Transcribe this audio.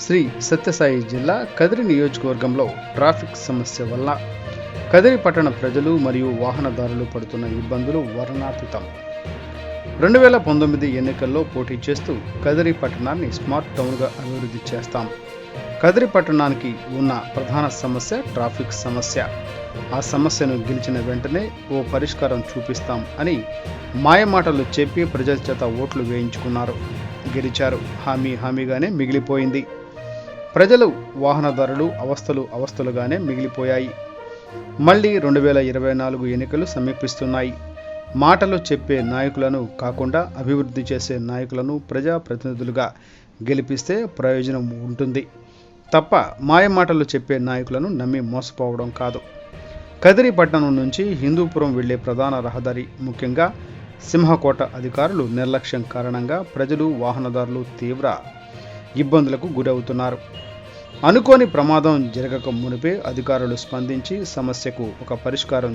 శ్రీ సత్యసాయి జిల్లా కదిరి నియోజకవర్గంలో ట్రాఫిక్ సమస్య వల్ల కదిరి పట్టణ ప్రజలు మరియు వాహనదారులు పడుతున్న ఇబ్బందులు వర్ణాతీతం. రెండు వేల పంతొమ్మిది ఎన్నికల్లో పోటీ చేస్తూ కదిరి పట్టణాన్ని స్మార్ట్ టౌన్గా అభివృద్ధి చేస్తాం. కదిరి పట్టణానికి ఉన్న ప్రధాన సమస్య ట్రాఫిక్ సమస్య. ఆ సమస్యను గెలిచిన వెంటనే ఓ పరిష్కారం చూపిస్తాం అని మాయమాటలు చెప్పి ప్రజల చేత ఓట్లు వేయించుకున్నారు. గెలిచారు. హామీ హామీగానే మిగిలిపోయింది. ప్రజలు వాహనదారులు అవస్థలు అవస్థలుగానే మిగిలిపోయాయి. మళ్ళీ రెండు వేల ఇరవై నాలుగు ఎన్నికలు సమీపిస్తున్నాయి. మాటలు చెప్పే నాయకులను కాకుండా అభివృద్ధి చేసే నాయకులను ప్రజాప్రతినిధులుగా గెలిపిస్తే ప్రయోజనం ఉంటుంది. తప్ప మాయమాటలు చెప్పే నాయకులను నమ్మి మోసపోవడం కాదు. కదిరిపట్నం నుంచి హిందూపురం వెళ్ళే ప్రధాన రహదారి ముఖ్యంగా సింహకోట అధికారులు నిర్లక్ష్యం కారణంగా ప్రజలు వాహనదారులు తీవ్ర ఇబ్బందులకు గురవుతున్నారు. అనుకోని ప్రమాదం జరగక మునిపే అధికారులు స్పందించి సమస్యకు ఒక పరిష్కారం